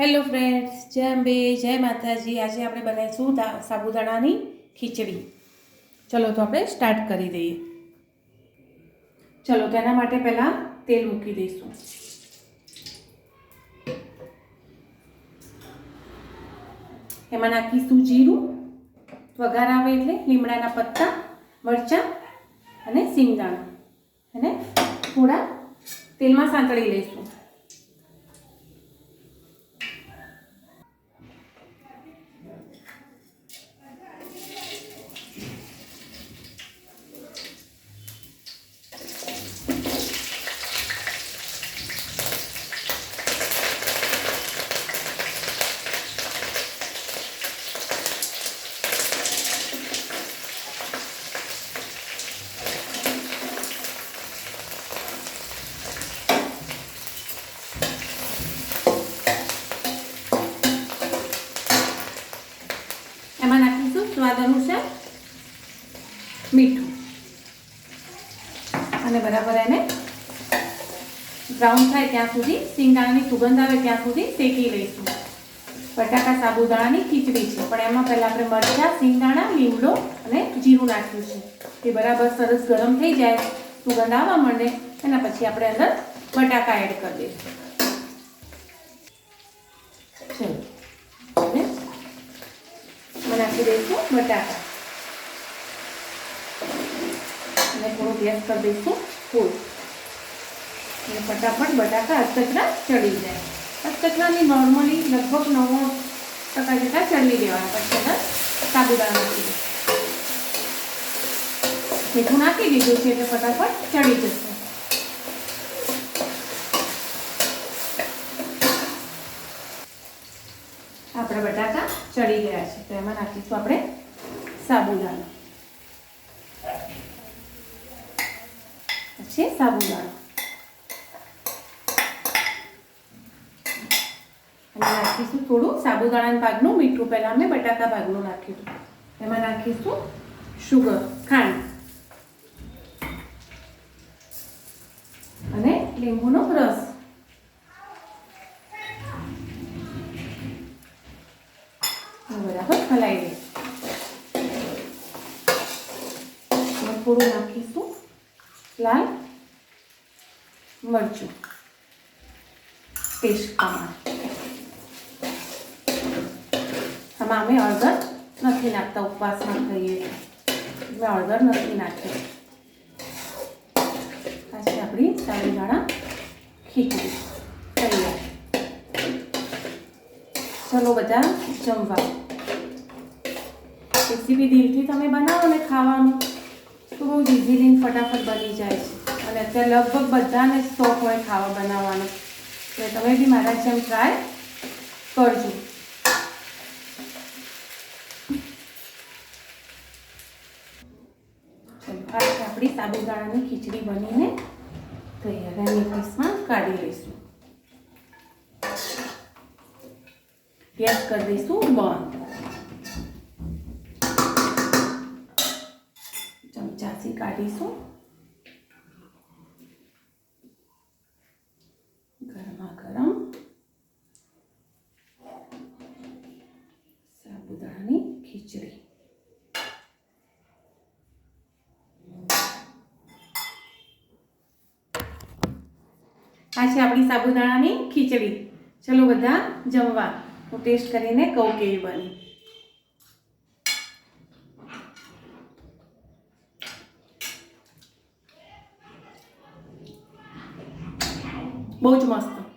Hello friends જય અંબે, જય માતાજી. આજે આપણે બનાવીશું સાબુદાણાની ખીચડી. ચલો તો આપણે સ્ટાર્ટ કરી દઈએ. ચલો તેના માટે પહેલાં તેલ મૂકી દઈશું. એમાં નાખીશું જીરું, વઘાર આવે એટલે લીમડાના પત્તા, મરચાં અને સિંગદાણા. અને થોડા તેલમાં સાંતળી લઈશું. એમાં નાખીશું સ્વાદ અનુસાર મીઠું. અને બરાબર એને બ્રાઉન થાય ત્યાં સુધી, સિંગદાણાની સુગંધ આવે ત્યાં સુધી શેકી લઈશું. બટાકા સાબુદાણાની ખીચડી છે, પણ એમાં પહેલાં આપણે મરચાં, સિંગદાણા, લીમડો અને જીરું નાખ્યું છે. એ બરાબર સરસ ગરમ થઈ જાય, સુગંધ આવવા માંડે, એના પછી આપણે અંદર બટાકા એડ કરી દઈશું ચલો અને એમાં નાખી દઈશું, બટાકા. અને થોડું ગેસ કરી દઈશું, ફૂલ. અને ફટાફટ બટાકા અધકચરા ચડી જાય. અધકચરાની નોર્મલી લગભગ નવ્વાણું ટકા જેટલા ચડી દેવાના પછી અંદર સાબુદાણા નાખી દઈશું મીઠું નાખી દીધું છે એટલે ફટાફટ ચડી જશે. આપણા બટાકા ચડી ગયા છે. તો એમાં નાખીશું આપણે સાબુદાણા. પછી સાબુદાણા. નાખીશું થોડું સાબુદાણા ભાગનું મીઠું. પહેલાં અમે બટાકા ભાગનું નાખ્યું એમાં નાખીશું શુગર ખાંડ. અને લીંબુનો બરાબર હલાવી દઈશું થોડું નાખીશું. લાલ મરચું. પેસ્ટ પ્રમાણે. આમાં અમે હળદર નથી નાખતા, ઉપવાસમાં ખાઈએ. મેં હળદર નથી નાખી આ છે આપણી સાબુદાણા ખીચડી તૈયાર ચલો બધા, જમવા. રેસીપી દિલથી તમે બનાવો ને ખાવાનું. તો બહુ ઇઝીલી ફટાફટ બની જાય છે. અને અત્યારે લગભગ બધાને શોખ હોય ખાવા બનાવવાનો. એટલે તમે બી મારા જેમ ટ્રાય કરજો. આપણી સાબુદાણાની ખીચડી બનીને. તૈયાર એની પીસમાં કાઢી લઈશું. ગેસ કરી દઈશું બંધ ચમચાથી કાઢીશું ગરમા ગરમ સાબુદાણાની ખીચડી આ છે આપણી સાબુદાણાની ખીચડી ચલો બધા જમવા હું ટેસ્ટ કરીને કહું કેવી બની બહુ જ મસ્ત